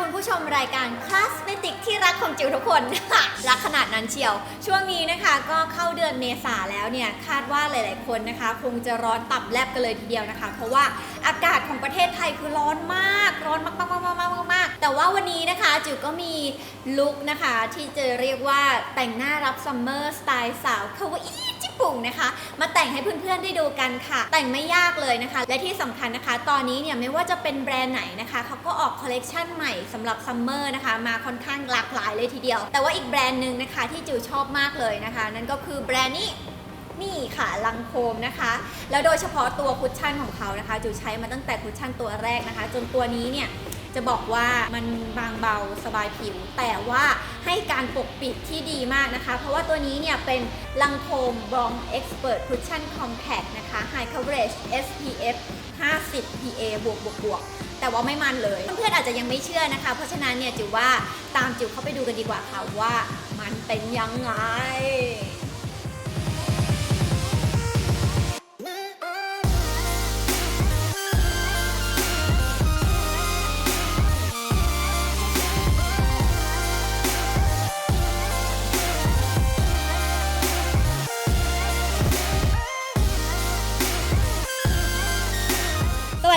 คุณผู้ชมรายการคลาสเมติกที่รักของจิ๋วทุกคน รักขนาดนั้นเชียว ช่วงนี้นะคะก็เข้าเดือนเมษาแล้วเนี่ย คาดว่าหลายๆคนนะคะ คงจะร้อนตับแลบกันเลยทีเดียวนะคะ เพราะว่าอากาศของประเทศไทยคือร้อนมาก ร้อนมากๆๆๆๆมากๆแต่ว่าวันนี้นะคะจิ๋วก็มีลุคนะคะที่จะเรียกว่าแต่งหน้ารับซัมเมอร์สไตล์สาวคาวาอิจิ ปุ่งนะคะ มาแต่งให้เพื่อนๆได้ดูกันค่ะ แต่งไม่ยากเลยนะคะ และที่สำคัญนะคะ ตอนนี้เนี่ยไม่ว่าจะเป็นแบรนด์ไหนนะคะเขาก็ออกคอลเลกชันใหม่สำหรับซัมเมอร์นะคะ มาค่อนข้างหลากหลายเลยทีเดียว แต่ว่าอีกแบรนด์หนึ่งนะคะที่จิวชอบมากเลยนะคะ นั่นก็คือแบรนด์นี้นี่ค่ะลังโคมนะคะ แล้วโดยเฉพาะตัวคุชชั่นของเขานะคะจิวใช้มาตั้งแต่คุชชั่นตัวแรกนะคะ จนตัวนี้เนี่ย จะบอกว่ามันบางเบาสบายผิว แต่ว่าให้การปกปิดที่ดีมากนะคะ เพราะว่าตัวนี้เนี่ยเป็นลังโคมบลอง Expert Cushion Compact นะคะ High Coverage SPF 50 PA บวกบวกบวกแต่ว่าไม่มันเลย เพื่อนๆอาจจะยังไม่เชื่อนะคะ เพราะฉะนั้นเนี่ยจิวว่าตามจิวเข้าไปดูกันดีกว่าค่ะว่ามันเป็นยังไง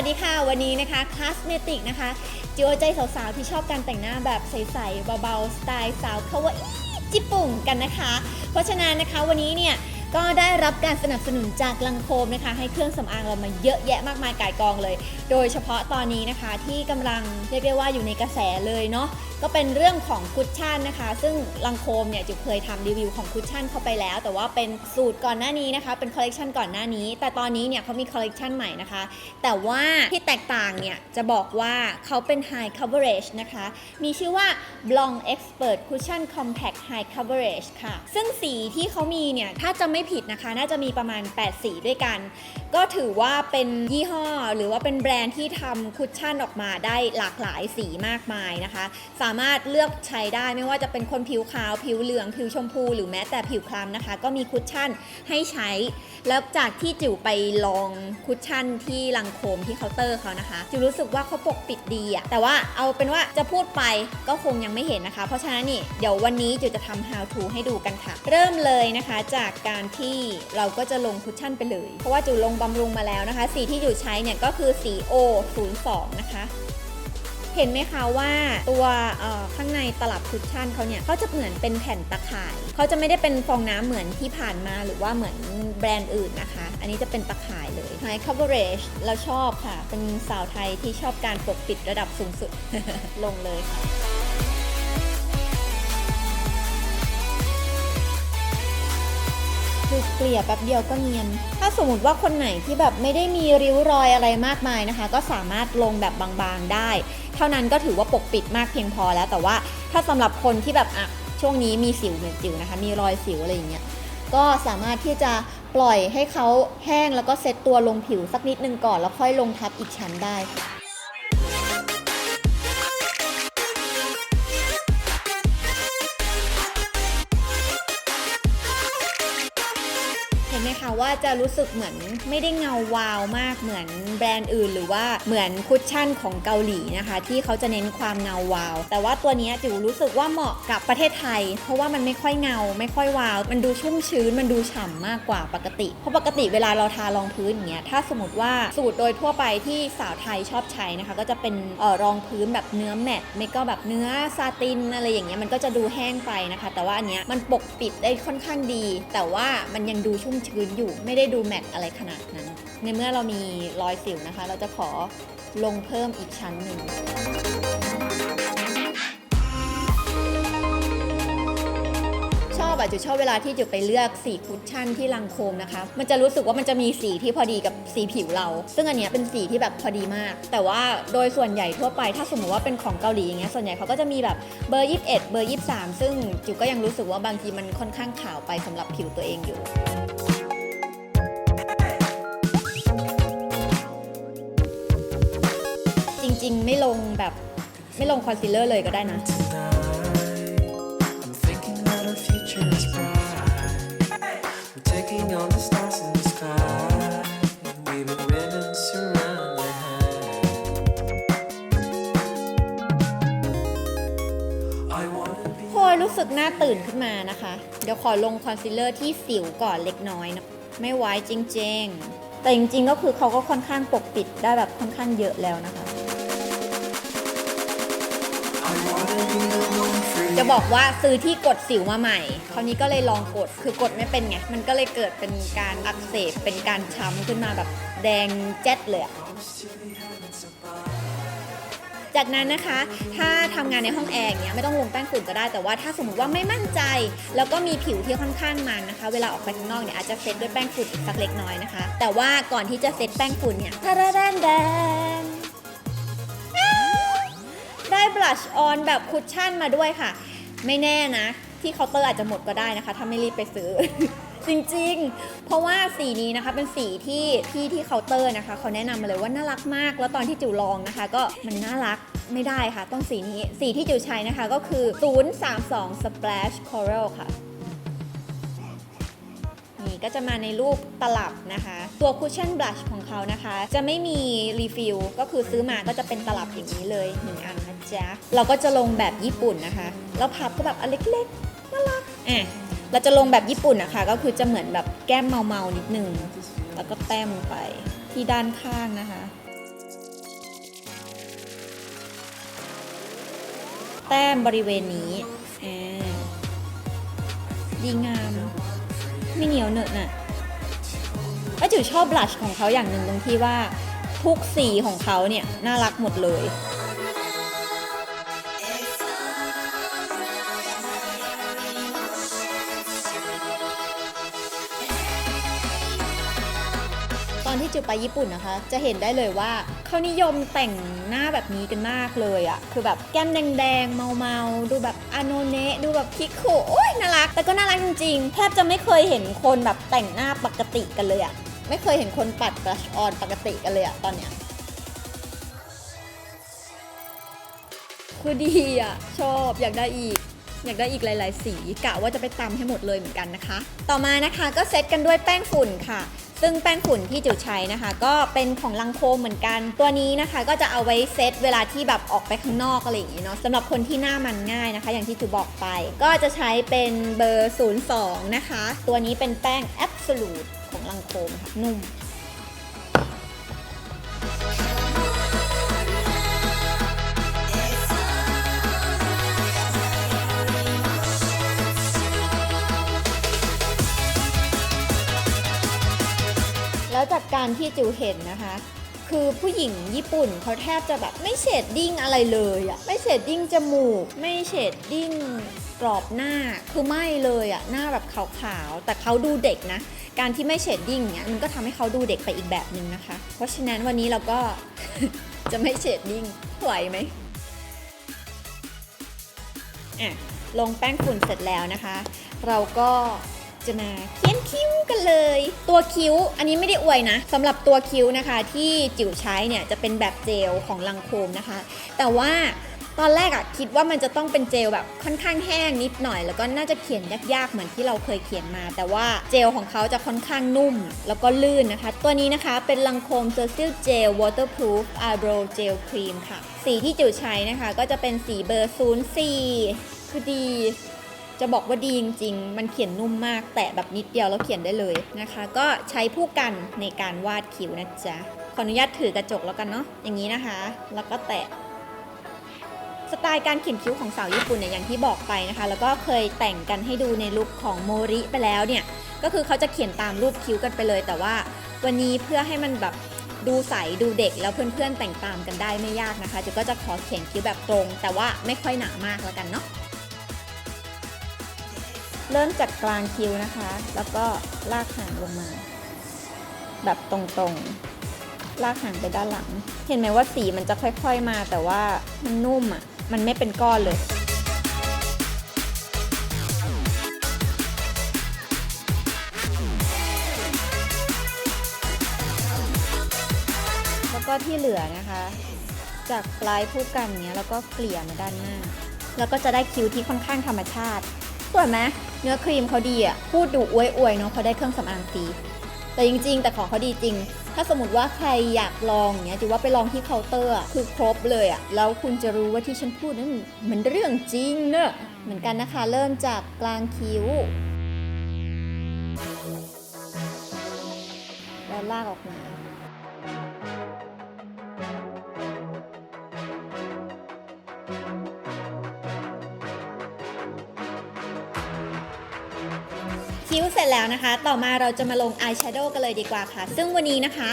วัสดีค่ะ วันนี้นะคะคลาสเมติกนะคะจิวเอใจสาวๆ ที่ชอบการแต่งหน้าแบบใสๆเบาๆ สไตล์สาวคาวาอิจิปุ่งกันนะคะ เพราะฉะนั้นนะคะวันนี้เนี่ยก็ได้รับการสนับสนุนจากลังโคมนะคะ ให้เครื่องสำอางเรามาเยอะแยะมากมายก่ายกองเลย โดยเฉพาะตอนนี้นะคะที่กำลังเรียกได้ว่าอยู่ในกระแสเลยเนาะ ก็เป็นเรื่องของคุชชั่นนะคะ ซึ่งลังโคมเนี่ยจิวเคยทำรีวิวของคุชชั่นเข้าไปแล้ว แต่ว่าเป็นสูตรก่อนหน้านี้นะคะ เป็นคอลเลกชันก่อนหน้านี้ แต่ตอนนี้เนี่ยเขามีคอลเลกชันใหม่นะคะ แต่ว่าที่แตกต่างเนี่ย จะบอกว่าเขาเป็น High Coverage นะคะ มีชื่อว่า Blong Expert Cushion Compact High Coverage ค่ะ ซึ่งสีที่เขามีเนี่ย ถ้าจะไม่ผิดนะคะ น่าจะมีประมาณ 8 สีด้วยกันก็ถือว่าเป็นยี่ห้อหรือว่าเป็นแบรนด์ที่ทำคุชชั่นออกมาได้หลากหลายสีมากมายนะคะ สามารถเลือกใช้ได้ไม่ว่าจะเป็นคนผิวขาว ผิวเหลือง ผิวชมพู หรือแม้แต่ผิวคล้ำนะคะ ก็มีคุชชั่นให้ใช้ แล้วจากที่จิ๋วไปลองคุชชั่นที่ลังโคมที่เคาน์เตอร์เขานะคะจิ๋วรู้สึกว่าเขาปกปิดดีอะแต่ว่าเอาเป็นว่าจะพูดไปก็คงยังไม่เห็นนะคะ เพราะฉะนั้นนี่เดี๋ยววันนี้จิ๋วจะทำ how to ให้ดูกันค่ะ เริ่มเลยนะคะจากการที่เราก็จะลงคุชชั่นไปเลย เพราะว่าจิ๋วลงบำรุงมาแล้วนะคะ สีที่จิ๋วใช้เนี่ยก็คือสี O02 นะคะ เห็นไหมคะว่าตัวข้างในตลับคุชชั่นเขาเนี่ยเขาจะเหมือนเป็นแผ่นตะข่ายเขาจะไม่ได้เป็นฟองน้ำเหมือนที่ผ่านมาหรือว่าเหมือนแบรนด์อื่นนะคะ อันนี้จะเป็นตะข่ายเลย High Coverage เราชอบค่ะ เป็นสาวไทยที่ชอบการปกปิดระดับสูงสุดลงเลยค่ะ คือเกลี่ยแป๊บเดียวก็เนียน ถ้าสมมติว่าคนไหนที่แบบไม่ได้มีริ้วรอยอะไรมากมายนะคะ ก็สามารถลงแบบบางๆได้ เท่านั้นก็ถือว่าปกปิดมากเพียงพอแล้ว แต่ว่าถ้าสำหรับคนที่แบบอะช่วงนี้มีสิวเหมือนสิวนะคะ มีรอยสิวอะไรอย่างเงี้ยก็สามารถที่จะปล่อยให้เขาแห้งแล้วก็เซตตัวลงผิวสักนิดนึงก่อน แล้วค่อยลงทับอีกชั้นได้ค่ะ นไหมคะว่าจะรู้สึกเหมือนไม่ได้เงาวาวมากเหมือนแบรนด์อื่น หรือว่าเหมือนคุชชั่นของเกาหลีนะคะ ที่เขาจะเน้นความเงาวาว แต่ว่าตัวนี้จิ๋วรู้สึกว่าเหมาะกับประเทศไทย เพราะว่ามันไม่ค่อยเงา ไม่ค่อยวาว มันดูชุ่มชื้นมันดูฉ่ำมากกว่าปกติ เพราะปกติเวลาเราทารองพื้นอย่างเงี้ยถ้าสมมติว่าสูตรโดยทั่วไปที่สาวไทยชอบใช้นะคะ ก็จะเป็นออรองพื้นแบบเนื้อแมตต์ไม่ก็แบบเนื้อซาตินอะไรอย่างเงี้ยมันก็จะดูแห้งไปนะคะ แต่ว่าอันเนี้ยมันปกปิดได้ค่อนข้างดี แต่ว่ามันยังดูชุ่มชื้นอยู่ไม่ได้ดูแมตต์อะไรขนาดนั้น ในเมื่อเรามีรอยสิวนะคะ เราจะขอลงเพิ่มอีกชั้นหนึ่งชอบอะจุชอบเวลาที่จุไปเลือกสีคุชชั่นที่ลังโคมนะคะ มันจะรู้สึกว่ามันจะมีสีที่พอดีกับสีผิวเรา ซึ่งอันเนี้ยเป็นสีที่แบบพอดีมาก แต่ว่าโดยส่วนใหญ่ทั่วไป ถ้าสมมติว่าเป็นของเกาหลีอย่างเงี้ย ส่วนใหญ่เขาก็จะมีแบบเบอร์ 21 เบอร์ 23 ซึ่งจุก็ยังรู้สึกว่าบางทีมันค่อนข้างขาวไปสำหรับผิวตัวเองอยู่ ริงๆ ไม่ลงแบบไม่ลงคอนซีลเลอร์เลยก็ได้นะ I'm thinking that our future is bright. We're taking on the stars in the sky. Weaving ribbons around your head. สึกหน้าตื่นขึ้นมานะคะ เดี๋ยวขอลงคอนซีลเลอร์ที่สิวก่อนเล็กน้อยนะไม่ไว้จริงๆ แต่จริงๆ ก็คือเขาก็ค่อนข้างปกปิดได้แบบค่อนข้างเยอะแล้วนะคะ จะบอกว่าซื้อที่กดสิวมาใหม่ คราวนี้ก็เลยลองกด คือกดไม่เป็นไง มันก็เลยเกิดเป็นการอักเสบ เป็นการช้ำขึ้นมาแบบแดงแจ๊ดเลยอะจากนั้นนะคะ ถ้าทำงานในห้องแอร์เนี้ยไม่ต้องลงแป้งฝุ่นก็ได้ แต่ว่าถ้าสมมติว่าไม่มั่นใจ แล้วก็มีผิวที่ค่อนข้างมันนะคะ เวลาออกไปข้างนอกเนี่ยอาจจะเซตด้วยแป้งฝุ่นอีกสักเล็กน้อยนะคะ แต่ว่าก่อนที่จะเซตแป้งฝุ่นเนี่ยทาราแดนแดน ได้บลัชออนแบบคุชชั่นมาด้วยค่ะ ไม่แน่นะ ที่เคาน์เตอร์อาจจะหมดก็ได้นะคะ ถ้าไม่รีบไปซื้อ จริงๆ เพราะว่าสีนี้นะคะเป็นสีที่พี่ที่เคาน์เตอร์นะคะเขาแนะนำมาเลยว่าน่ารักมาก แล้วตอนที่จิ๋วลองนะคะ ก็มันน่ารักไม่ได้ค่ะ ต้องสีนี้ สีที่จิ๋วใช้นะคะก็คือ 032 Splash Coral ค่ะ ก็จะมาในรูปตลับนะคะ ตัวคุชชั่นบลัชของเขานะคะ จะไม่มีรีฟิลก็คือซื้อมาก็จะเป็นตลับอย่างนี้เลยหนึ่งอันนะจ๊ะเราก็จะลงแบบญี่ปุ่นนะคะแล้วพับก็แบบอันเล็กๆน่ารักอะเราจะลงแบบญี่ปุ่นนะคะ ก็คือจะเหมือนแบบแก้มเมาๆนิดนึงแล้วก็แต้มลงไปที่ด้านข้างนะคะแต้มบริเวณนี้อ่าดีงาม ไม่เหนียวเหนอะน่ะแล้วจิ๋วชอบบลัชของเขาอย่างหนึ่งตรงที่ว่าทุกสีของเขาเนี่ยน่ารักหมดเลย ตอไปญี่ปุ่นนะคะ จะเห็นได้เลยว่าเขานิยมแต่งหน้าแบบนี้กันมากเลยอะคือแบบแก้มแดงๆเมาๆดูแบบอาโนเนะดูแบบคิกคุโอ้ยน่ารัก แต่ก็น่ารักจริงๆแทบจะไม่เคยเห็นคนแบบแต่งหน้าปกติกันเลยอะไม่เคยเห็นคนปัดบลัชออนปกติกันเลยอะตอนเนี้ยคือดีอะชอบอยากได้อีกอยากได้อีกหลาย ๆ สีกะว่าจะไปตำให้หมดเลยเหมือนกันนะคะ ต่อมานะคะก็เซตกันด้วยแป้งฝุ่นค่ะ ซึ่งแป้งฝุ่นที่จิ๋วใช้นะคะ ก็เป็นของลังโคมเหมือนกัน ตัวนี้นะคะก็จะเอาไว้เซตเวลาที่แบบออกไปข้างนอกอะไรอย่างเงี้เนาะสำหรับคนที่หน้ามันง่ายนะคะ อย่างที่จิ๋วบอกไป ก็จะใช้เป็นเบอร์ 02 นะคะ ตัวนี้เป็นแป้ง Absolute ของลังโคมค่ะนุ่ม แล้วจากการที่จิวเห็นนะคะ คือผู้หญิงญี่ปุ่นเขาแทบจะแบบไม่เชดดิ้งอะไรเลยอะไม่เชดดิ้งจมูก ไม่เชดดิ้งกรอบหน้าคือไม่เลยอะหน้าแบบขาวๆแต่เขาดูเด็กนะ การที่ไม่เชดดิ้งเนี่ยมันก็ทำให้เขาดูเด็กไปอีกแบบหนึ่งนะคะ เพราะฉะนั้นวันนี้เราก็จะไม่เชดดิ้งไหวไหมอะลงแป้งฝุ่นเสร็จแล้วนะคะ เราก็ จะมาเขียนคิ้วกันเลย ตัวคิ้วอันนี้ไม่ได้อวยนะสำหรับตัวคิ้วนะคะ ที่จิ๋วใช้เนี่ยจะเป็นแบบเจลของลังโคมนะคะ แต่ว่าตอนแรกอะคิดว่ามันจะต้องเป็นเจลแบบค่อนข้างแห้งนิดหน่อย แล้วก็น่าจะเขียนยากๆเหมือนที่เราเคยเขียนมา แต่ว่าเจลของเขาจะค่อนข้างนุ่ม แล้วก็ลื่นนะคะ ตัวนี้นะคะเป็นลังโคมเซอร์ซิลเจล waterproof eyebrow gel cream ค่ะ สีที่จิ๋วใช้นะคะ ก็จะเป็นสีเบอร์ 04 คือดี จะบอกว่าดีจริงๆ มันเขียนนุ่มมาก แตะแบบนิดเดียวแล้วเขียนได้เลยนะคะ ก็ใช้ผู้กันในการวาดคิ้วนะจ๊ะ ขออนุญาตถือกระจกแล้วกันเนาะ อย่างนี้นะคะ แล้วก็แตะสไตล์การเขียนคิ้วของสาวญี่ปุ่นเนี่ยอย่างที่บอกไปนะคะ แล้วก็เคยแต่งกันให้ดูในลุคของโมริไปแล้วเนี่ย ก็คือเขาจะเขียนตามรูปคิ้วกันไปเลย แต่ว่าวันนี้เพื่อให้มันแบบดูใสดูเด็กแล้วเพื่อนๆแต่งตามกันได้ไม่ยากนะคะจิวก็จะขอเขียนคิ้วแบบตรง แต่ว่าไม่ค่อยหนามากแล้วกันเนาะ เริ่มจากกลางคิ้วนะคะ แล้วก็ลากหางลงมา แบบตรงๆ ลากหางไปด้านหลัง เห็นไหมว่าสีมันจะค่อยๆมา แต่ว่ามันนุ่มอะ มันไม่เป็นก้อนเลยแล้วก็ที่เหลือนะคะ จากปลายผู้กันเนี้ยแล้วก็เกลี่ยมาด้านหน้า แล้วก็จะได้คิ้วที่ค่อนข้างธรรมชาติสวยไหม เนื้อครีมเขาดีอะ พูดดูอวยๆเนาะเพราได้เครื่องสำอางฟรี แต่จริง ๆ แต่ของเขาดีจริง ถ้าสมมติว่าใครอยากลองเงี้ยถือว่าไปลองที่เคาน์เตอร์อะคือครบเลยอะ แล้วคุณจะรู้ว่าที่ฉันพูดนั้นมันเรื่องจริงเนอะเหมือนกันนะคะ เริ่มจากกลางคิ้ว แล้วลากออกมา คิ้วเสร็จแล้วนะคะ ต่อมาเราจะมาลงอายแชโดว์กันเลยดีกว่าค่ะ ซึ่งวันนี้นะคะ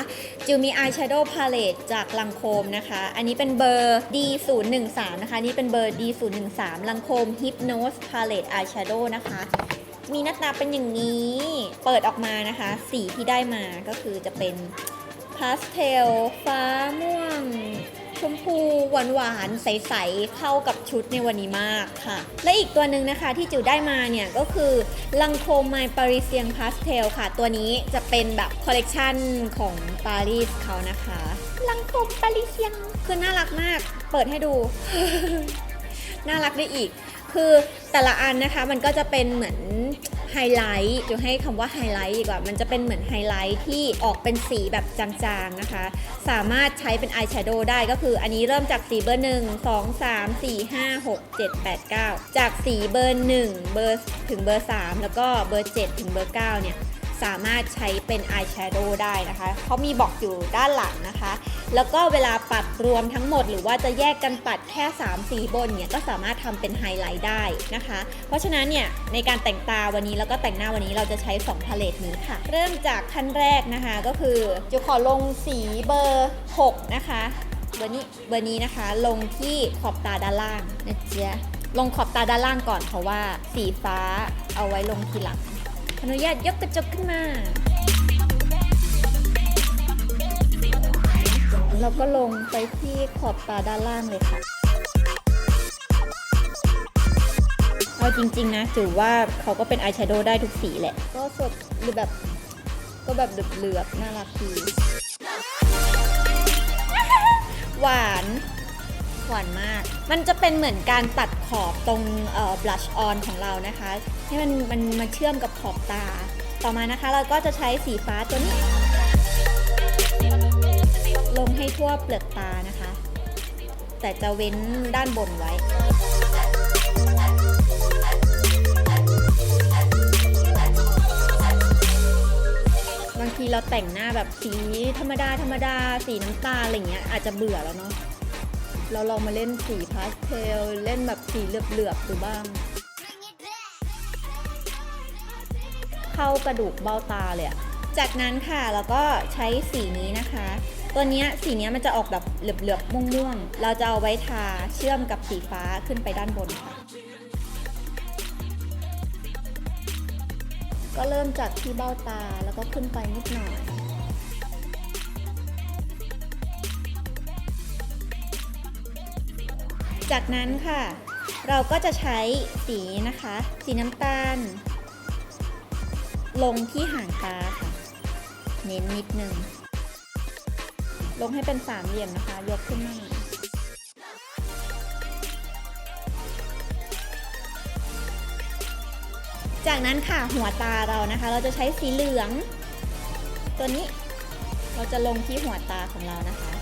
จิวมีอายแชโดว์พาเลตจากลังโคมนะคะ อันนี้เป็นเบอร์ D013 นะคะ นี่เป็นเบอร์ D013 ลังโคม Hypnose Palette Eyeshadow นะคะ มีหน้าตาเป็นอย่างนี้ เปิดออกมานะคะ สีที่ได้มาก็คือจะเป็นพาสเทลฟ้าม่วง ชมพูหวานหวานๆใสๆเข้ากับชุดในวันนี้มากค่ะ และอีกตัวหนึ่งนะคะที่จิวได้มาเนี่ยก็คือลังโคมไมปาริเซียงพาสเทลค่ะ ตัวนี้จะเป็นแบบคอลเลกชันของปารีสเขานะคะลังโคมปาริเซียงคือน่ารักมาก เปิดให้ดู น่ารักได้อีก คือแต่ละอันนะคะมันก็จะเป็นเหมือน ไฮไลท์จะให้คำว่าไฮไลท์ดีกว่า มันจะเป็นเหมือนไฮไลท์ที่ออกเป็นสีแบบจางๆนะคะ สามารถใช้เป็นอายแชโดว์ได้ก็คืออันนี้เริ่มจากสีเบอร์ 1 2 3 4 5 6 7 8 9 จากสีเบอร์ 1 เบอร์ถึงเบอร์ 3 แล้วก็เบอร์ 7 ถึงเบอร์ 9 เนี่ย สามารถใช้เป็นอายแชโดว์ได้นะคะเขามีบอกอยู่ด้านหลังนะคะ แล้วก็เวลาปัดรวมทั้งหมด หรือว่าจะแยกกันปัดแค่ 3 สีบนเนี่ยก็สามารถทำเป็นไฮไลท์ได้นะคะ เพราะฉะนั้นเนี่ยในการแต่งตาวันนี้แล้วก็แต่งหน้าวันนี้เราจะใช้ 2พาเลตนี้ค่ะ เริ่มจากขั้นแรกนะคะก็คือจะขอลงสีเบอร์ 6 นะคะเบอร์นี้เบอร์นี้นะคะลงที่ขอบตาด้านล่างนะเจ๊ลงขอบตาด้านล่างก่อนเพราะว่าสีฟ้าเอาไว้ลงทีหลัง ออนุญาตยกกระจกขึ้นมาแล้วก็ลงไปที่ขอบตาด้านล่างเลยค่ะ เอาจริง ๆ นะจูว่าเขาก็เป็นอายแชโดว์ได้ทุกสีแหละ ก็สดหรือแบบก็แบบเหลือบๆน่ารักดีหวาน หวานมาก มันจะเป็นเหมือนการตัดขอบตรงเอ่อ blush on ของเรานะคะ ให้มันมันมาเชื่อมกับขอบตา ต่อมานะคะเราก็จะใช้สีฟ้าตัวนี้ ลงให้ทั่วเปลือกตานะคะ แต่จะเว้นด้านบนไว้บางทีเราแต่งหน้าแบบสีธรรมดาธรรมดาสีน้ำตาลอะไรเงี้ยอาจจะเบื่อแล้วเนาะ เราลองมาเล่นสีพาสเทล เล่นแบบสีเหลือบๆดูบ้าง เข้ากระดูกเบ้าตาเลยอะจากนั้นค่ะเราก็ใช้สีนี้นะคะ ตัวนี้สีนี้มันจะออกแบบเหลือบๆม่วงๆ เราจะเอาไว้ทาเชื่อมกับสีฟ้าขึ้นไปด้านบนค่ะ ก็เริ่มจากที่เบ้าตาแล้วก็ขึ้นไปนิดหน่อย จากนั้นค่ะ เราก็จะใช้สีนะคะ สีน้ำตาล ลงที่หางตาค่ะ เน้นนิดนึง ลงให้เป็นสามเหลี่ยมนะคะ ยกขึ้นมาจากนั้นค่ะหัวตาเรานะคะ เราจะใช้สีเหลือง ตัวนี้เราจะลงที่หัวตาของเรานะคะ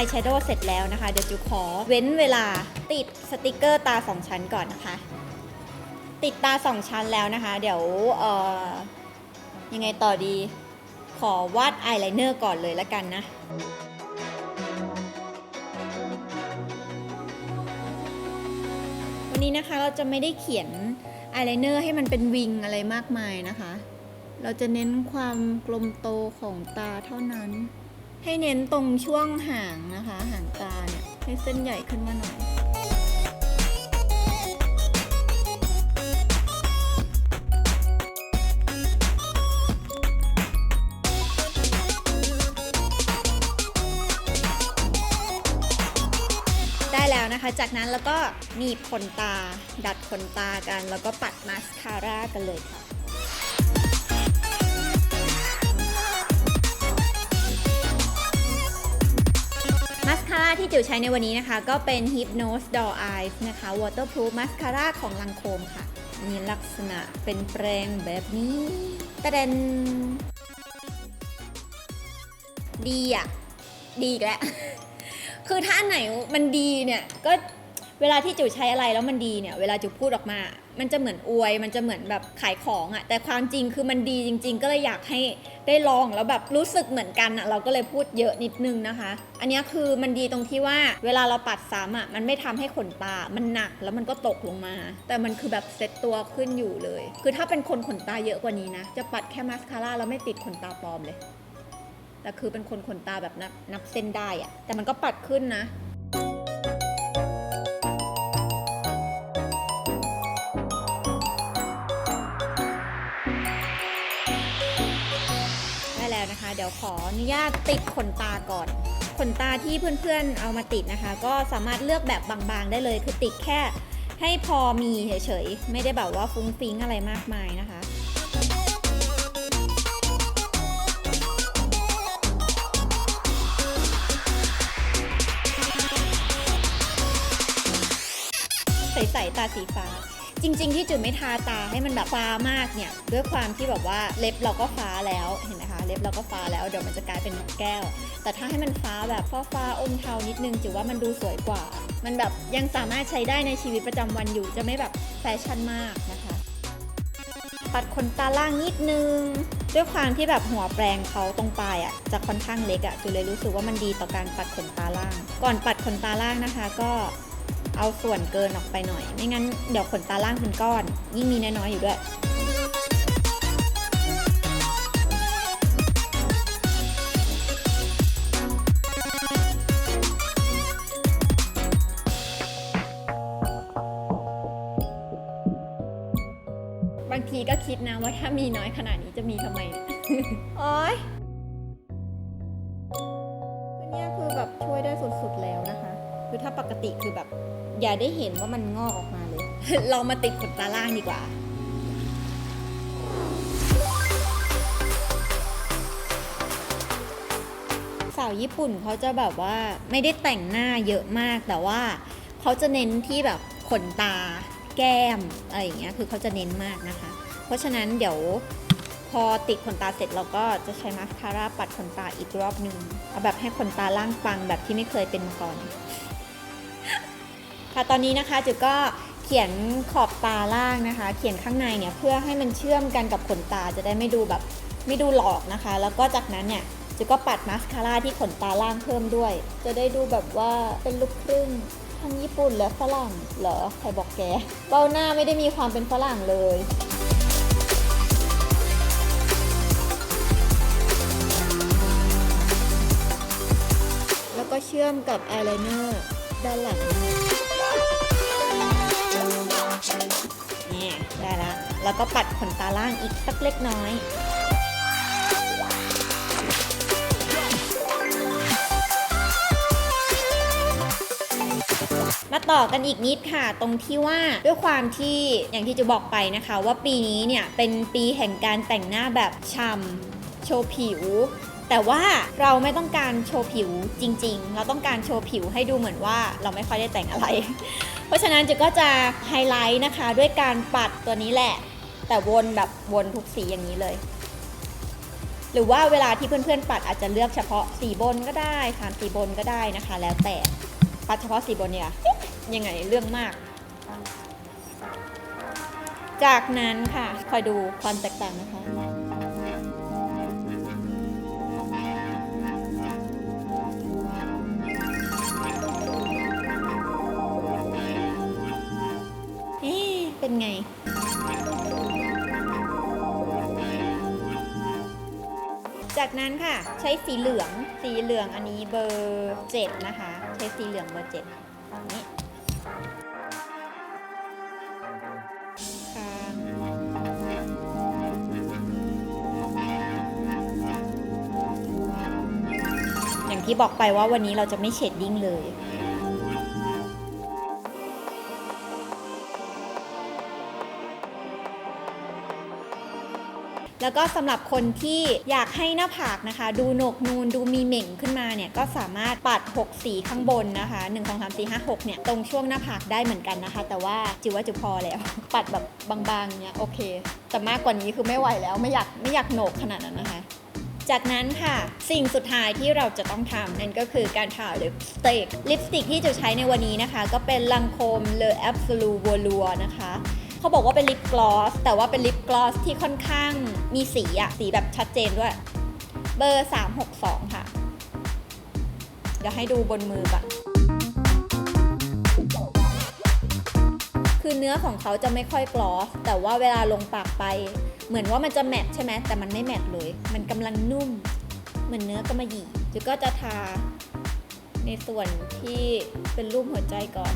อายแชโดว์เสร็จแล้วนะคะ เดี๋ยวจูขอเว้นเวลาติดสติกเกอร์ตา2ชั้นก่อนนะคะ ติดตา2ชั้นแล้วนะคะ เดี๋ยวเอ่อยังไงต่อดีขอวาดอายไลเนอร์ก่อนเลยละกันนะวันนี้นะคะเราจะไม่ได้เขียนอายไลเนอร์ให้มันเป็นวิงอะไรมากมายนะคะ เราจะเน้นความกลมโตของตาเท่านั้น ให้เน้นตรงช่วงหางนะคะ หางตาเนี่ยให้เส้นใหญ่ขึ้นมาหน่อยได้แล้วนะคะ จากนั้นแล้วก็หนีบขนตา ดัดขนตากัน แล้วก็ปัดมาสคาร่ากันเลยค่ะาที่จิ๋วใช้ในวันนี้นะคะ ก็เป็น Hypnose Doll Eyes นะคะ Waterproof Mascara ของลังโคมค่ะมีลักษณะเป็นแปรงแบบนี้ตะเดนดีอะ ดีแล้ว คือถ้าอันไหนมันดีเนี่ย ก็ เวลาที่จิ๋วใช้อะไรแล้วมันดีเนี่ย เวลาจิ๋วพูดออกมา มันจะเหมือนอวย มันจะเหมือนแบบขายของอะแต่ความจริงคือมันดีจริง ๆ ก็เลยอยากให้ได้ลองแล้วแบบรู้สึกเหมือนกันอะเราก็เลยพูดเยอะนิดนึงนะคะ อันนี้คือมันดีตรงที่ว่าเวลาเราปัดซ้ำอะมันไม่ทำให้ขนตา มันหนักแล้วมันก็ตกลงมา แต่มันคือแบบเซ็ตตัวขึ้นอยู่เลย คือถ้าเป็นคนขนตาเยอะกว่านี้นะ จะปัดแค่มาสคาร่าแล้วไม่ติดขนตาปลอมเลยแต่คือเป็นคนขนตาแบบนับนับเส้นได้อะแต่มันก็ปัดขึ้นนะ ยวขออนุญาตติดขนตาก่อน ขนตาที่เพื่อนๆเอามาติดนะคะ ก็สามารถเลือกแบบบางๆได้เลย คือติดแค่ให้พอมีเฉยๆ ไม่ได้แบบว่าฟุ้งฟิ้งอะไรมากมายนะคะใสๆตาสีฟ้า จริง ๆ ที่จุดไม่ทาตาให้มันแบบฟ้ามากเนี่ยด้วยความที่แบบว่าเล็บเราก็ฟ้าแล้วเห็นไหมคะเล็บเราก็ฟ้าแล้วเดี๋ยวมันจะกลายเป็นนกแก้ว แต่ถ้าให้มันฟ้าแบบฟ้าฟ้าอมเทานิดนึงจิ๋วว่ามันดูสวยกว่า มันแบบยังสามารถใช้ได้ในชีวิตประจำวันอยู่ จะไม่แบบแฟชั่นมากนะคะ ปัดขนตาล่างนิดนึงด้วยความที่แบบหัวแปรงเขาตรงปลายอะจะค่อนข้างเล็กอะจุเลยรู้สึกว่ามันดีต่อการปัดขนตาล่าง ก่อนปัดขนตาล่างนะคะ ก็ เอาส่วนเกินออกไปหน่อย ไม่งั้นเดี๋ยวขนตาล่างเป็นก้อน ยิ่งมีน้อยๆอยู่ด้วยบางทีก็คิดนะว่าถ้ามีน้อยขนาดนี้จะมีทำไม โอ๊ยคือเนี่ยคือแบบช่วยได้สุดๆแล้วนะคะ คือถ้าปกติคือแบบ อย่าได้เห็นว่ามันงอกออกมาเลย เรามาติดขนตาล่างดีกว่าสาวญี่ปุ่นเขาจะแบบว่าไม่ได้แต่งหน้าเยอะมากแต่ว่าเขาจะเน้นที่แบบขนตาแก้มอะไรอย่างเงี้ยคือเขาจะเน้นมากนะคะ เพราะฉะนั้นเดี๋ยวพอติดขนตาเสร็จเราก็จะใช้มาสคาร่าปัดขนตาอีกรอบหนึ่งเอาแบบให้ขนตาล่างปังแบบที่ไม่เคยเป็นมาก่อน ค่ะตอนนี้นะคะจุก็เขียนขอบตาล่างนะคะ เขียนข้างในเนี่ยเพื่อให้มันเชื่อมกันกับขนตาจะได้ไม่ดูแบบไม่ดูหลอกนะคะ แล้วก็จากนั้นเนี่ยจุก็ปัดมาสคาร่าที่ขนตาล่างเพิ่มด้วย จะได้ดูแบบว่าเป็นลูกครึ่งทั้งญี่ปุ่นและฝรั่งเหรอใครบอกแกเบ้าหน้าไม่ได้มีความเป็นฝรั่งเลยแล้วก็เชื่อมกับอายไลเนอร์ด้านหลัง นี่ได้ละแล้วก็ปัดขนตาล่างอีกสักเล็กน้อยมาต่อกันอีกนิดค่ะ ตรงที่ว่าด้วยความที่อย่างที่จะบอกไปนะคะ ว่าปีนี้เนี่ยเป็นปีแห่งการแต่งหน้าแบบช่ำโชว์ผิว แต่ว่าเราไม่ต้องการโชว์ผิวจริง ๆ เราต้องการโชว์ผิวให้ดูเหมือนว่าเราไม่ค่อยได้แต่งอะไร เพราะฉะนั้นจะก็จะไฮไลท์นะคะด้วยการปัดตัวนี้แหละ แต่วนแบบวนทุกสีอย่างนี้เลย หรือว่าเวลาที่เพื่อนๆปัดอาจจะเลือกเฉพาะสีบนก็ได้สามสีบนก็ได้นะคะ แล้วแต่ปัดเฉพาะสีบนเนี่ยยังไงเรื่องมาก จากนั้นค่ะคอยดูความแตกต่างนะคะ จากนั้นค่ะใช้สีเหลืองสีเหลืองอันนี้เบอร์เจ็ดนะคะ ใช้สีเหลืองเบอร์เจ็ดนี่อย่างที่บอกไปว่าวันนี้เราจะไม่เชดดิ้งเลย แล้วก็สำหรับคนที่อยากให้หน้าผากนะคะ ดูโหนกนูนดูมีเหม่งขึ้นมาเนี่ยก็สามารถปัด 6 สีข้างบนนะคะ1 2 3 4 5 6เนี่ยตรงช่วงหน้าผากได้เหมือนกันนะคะ แต่ว่าจิวว่าจิวพอแล้ว ปัดแบบบางๆเนี่ยโอเค แต่มากกว่านี้คือไม่ไหวแล้วไม่อยากไม่อยากโหนกขนาดนั้นนะคะจากนั้นค่ะ สิ่งสุดท้ายที่เราจะต้องทำนั่นก็คือการทาลิปสติกลิปสติกที่จะใช้ในวันนี้นะคะ ก็เป็นลังโคมเลอ Absolute v o l u r นะคะ เขาบอกว่าเป็นลิปกลอสแต่ว่าเป็นลิปกลอสที่ค่อนข้างมีสีอะสีแบบชัดเจนด้วย เบอร์ 362 ค่ะ เดี๋ยวให้ดูบนมือก่อนคือเนื้อของเขาจะไม่ค่อยกลอสแต่ว่าเวลาลงปากไป เหมือนว่ามันจะแมทใช่ไหมแต่มันไม่แมทเลย มันกำลังนุ่ม เหมือนเนื้อกำมะหยี่จุก็จะทาในส่วนที่เป็นรูปหัวใจก่อน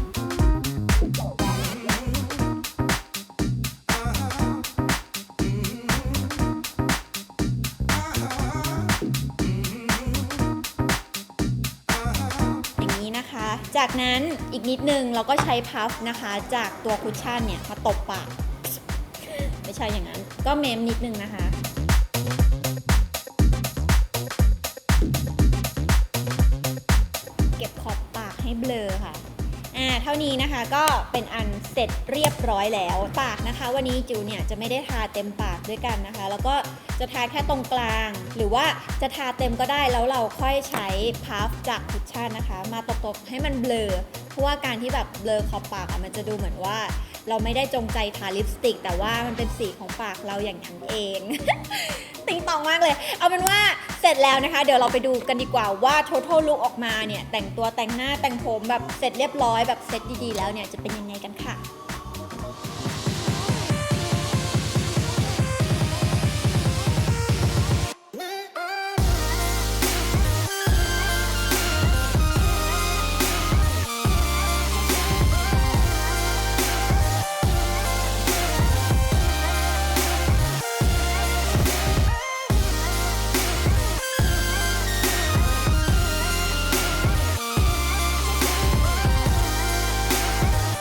จากนั้นอีกนิดนึงเราก็ใช้พัฟนะคะ จากตัวคุชชั่นเนี่ยมาตบปาก ไม่ใช่อย่างนั้น ก็เมมนิดนึงนะคะ เท่านี้นะคะก็เป็นอันเสร็จเรียบร้อยแล้วปากนะคะ วันนี้จิวเนี่ยจะไม่ได้ทาเต็มปากด้วยกันนะคะ แล้วก็จะทาแค่ตรงกลาง หรือว่าจะทาเต็มก็ได้แล้วเราค่อยใช้พัฟจากคุชชั่นนะคะ มาตบๆให้มันเบลอเพราะว่าการที่แบบเบลอขอบปากอะมันจะดูเหมือนว่า เราไม่ได้จงใจทาลิปสติก แต่ว่ามันเป็นสีของปากเราอย่างทั้งเอง ติงตองมากเลย เอาเป็นว่าเสร็จแล้วนะคะ เดี๋ยวเราไปดูกันดีกว่าว่า total look ออกมาเนี่ย แต่งตัวแต่งหน้าแต่งผมแบบเสร็จเรียบร้อยแบบเสร็จดีๆแล้วเนี่ยจะเป็นยังไงกันค่ะ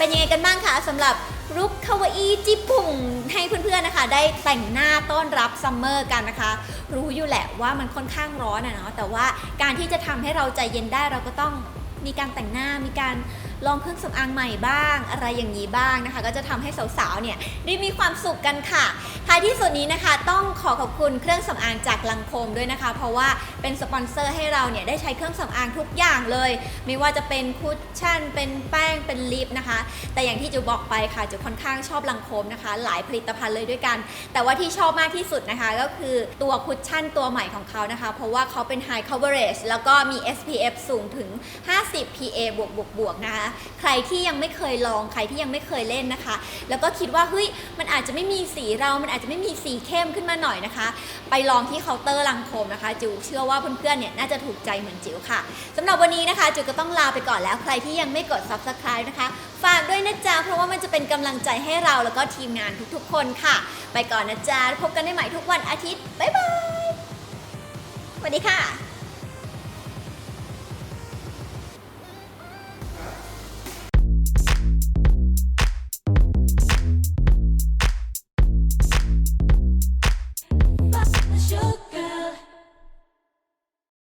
เป็นยังไงกันบ้างคะสำหรับรุกคาวาอีจิปุ่งให้เพื่อนๆนะคะ ได้แต่งหน้าต้อนรับซัมเมอร์กันนะคะ รู้อยู่แหละว่ามันค่อนข้างร้อนอะเนาะแต่ว่าการที่จะทำให้เราใจเย็นได้เราก็ต้องมีการแต่งหน้ามีการ ลองเครื่องสำอางใหม่บ้าง อะไรอย่างนี้บ้างนะคะ ก็จะทำให้สาวๆเนี่ยได้มีความสุขกันค่ะท้ายที่สุดนี้นะคะ ต้องขอขอบคุณเครื่องสำอางจากลังโคมด้วยนะคะ เพราะว่าเป็นสปอนเซอร์ให้เราเนี่ยได้ใช้เครื่องสำอางทุกอย่างเลย ไม่ว่าจะเป็นคุชชั่น เป็นแป้งเป็นลิปนะคะ แต่อย่างที่จูบอกไปค่ะจูค่อนข้างชอบลังโคมนะคะ หลายผลิตภัณฑ์เลยด้วยกัน แต่ว่าที่ชอบมากที่สุดนะคะ ก็คือตัวคุชชั่นตัวใหม่ของเขานะคะ เพราะว่าเขาเป็น high coverage แล้วก็มี SPF สูงถึง 50 PA บวกบวกบวกนะคะใครที่ยังไม่เคยลองใครที่ยังไม่เคยเล่นนะคะ แล้วก็คิดว่าเฮ้ยมันอาจจะไม่มีสีเรา มันอาจจะไม่มีสีเข้มขึ้นมาหน่อยนะคะ ไปลองที่เคาน์เตอร์ลังโคมนะคะ จิวเชื่อว่าเพื่อนๆเนี่ยน่าจะถูกใจเหมือนจิวค่ะสำหรับวันนี้นะคะจิวก็ต้องลาไปก่อนแล้วใครที่ยังไม่กด subscribe นะคะฝากด้วยนะจ๊ะเพราะว่ามันจะเป็นกำลังใจให้เราแล้วก็ทีมงานทุกๆ คนค่ะ ไปก่อนนะจ๊ะพบกันได้ใหม่ทุกวันอาทิตย์บ๊ายบายสวัสดีค่ะ